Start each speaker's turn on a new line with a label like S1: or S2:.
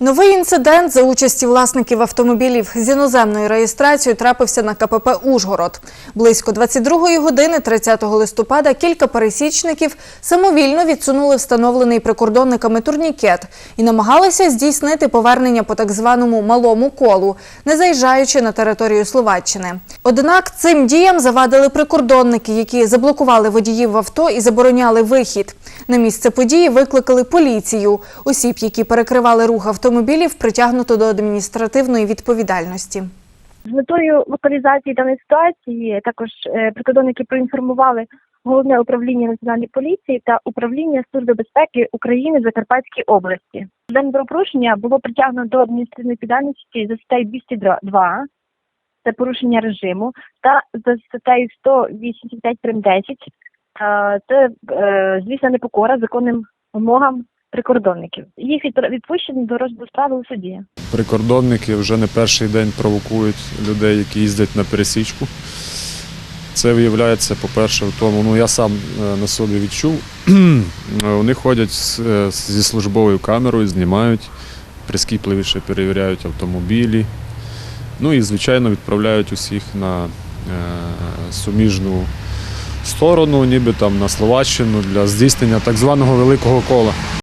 S1: Новий інцидент за участі власників автомобілів з іноземною реєстрацією трапився на КПП Ужгород. Близько 22 години 30 листопада кілька пересічників самовільно відсунули встановлений прикордонниками турнікет і намагалися здійснити повернення по так званому малому колу, не заїжджаючи на територію Словаччини. Однак цим діям завадили прикордонники, які заблокували водіїв в авто і забороняли вихід. На місце події викликали поліцію. Осіб, які перекривали рух автомобілів, притягнуто до адміністративної відповідальності.
S2: З метою локалізації даної ситуації також е, прикордонники проінформували головне управління національної поліції та управління служби безпеки України Закарпатській області. Дане правопорушення було притягнуто до адміністративної відповідальності за статтею 202, це порушення режиму, та за статтею 185 прим. 10, е, це е, звісно непокора законним вимогам прикордонників. Їх відпущено до розгляду у суді.
S3: Прикордонники вже не перший день провокують людей, які їздять на пересічку. Це виявляється, по-перше, в тому, ну я сам е, на собі відчув. Вони ходять е, зі службовою камерою, знімають, прискіпливіше перевіряють автомобілі. Ну і, звичайно, відправляють усіх на е, суміжну сторону, ніби там на Словаччину для здійснення так званого великого кола.